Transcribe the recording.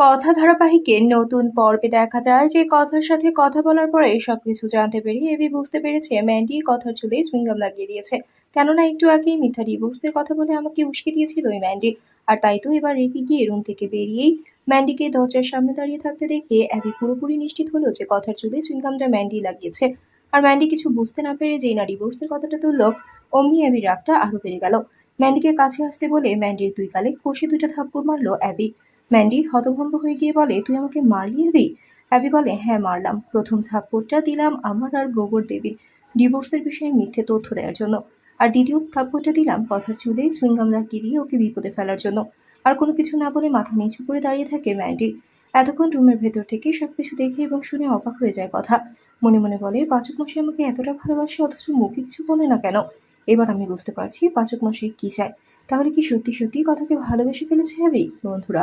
কথা ধারাবাহিকের নতুন পর্বে দেখা যায় যে কথার সাথে কথা বলার পরে সবকিছু জানতে পেরে এবি বুঝতে পেরেছে ম্যান্ডি কথার চুলে চুইংগাম লাগিয়ে দিয়েছে। কেননা একটু আগেই মিথ্যা ডিভোর্সের কথা বলে আমাকে উস্কে দিয়েছিল ওই ম্যান্ডি। আর তাই তো এবার রেখে গিয়ে রুম থেকে বেরিয়েই ম্যান্ডিকে দরজার সামনে দাঁড়িয়ে থাকতে দেখে অ্যাবি পুরোপুরি নিশ্চিত হলো যে কথার চুলে চুইংগামটা ম্যান্ডি লাগিয়েছে। আর ম্যান্ডি কিছু বুঝতে না পেরে যেই না ডিভোর্সের কথাটা তুললো, অমনি অ্যাবির রাগটা আরও বেড়ে গেল। ম্যান্ডিকে কাছে আসতে বলে ম্যান্ডির দুই গালে কষে দুইটা থাপ্পড় মারলো অ্যাবি ম্যান্ডি হতভম্ব হয়ে গিয়ে বলে, তুই আমাকে মারলি অ্যাবি অ্যাবি বলে হ্যাঁ মারলাম। প্রথম থাপ্পড়টা দিলাম আমার আর গোবর দেবীর ডিভোর্সের বিষয়ে মিথ্যে তথ্য দেওয়ার জন্য। আর দ্বিতীয় থাপ্পড়টা দিলাম কথার চুলে চুইংগাম লাগিয়ে দিয়ে ওকে বিপদে ফেলার জন্য। আর কোনো কিছু না বলে মাথা নিচু করে দাঁড়িয়ে থাকে ম্যান্ডি। এতক্ষণ রুমের ভেতর থেকে সবকিছু দেখে এবং শুনে অবাক হয়ে যায় কথা। মনে মনে বলে, পাচক মশাই আমাকে এতটা ভালোবাসে, অথচ মুখে কিছু বলে না কেন? এবার আমি বুঝতে পারছি পাচক মশাই কি চায়। তাহলে কি সত্যি সত্যি কথাকে ভালোবেসে ফেলেছে হ্যাভি বন্ধুরা?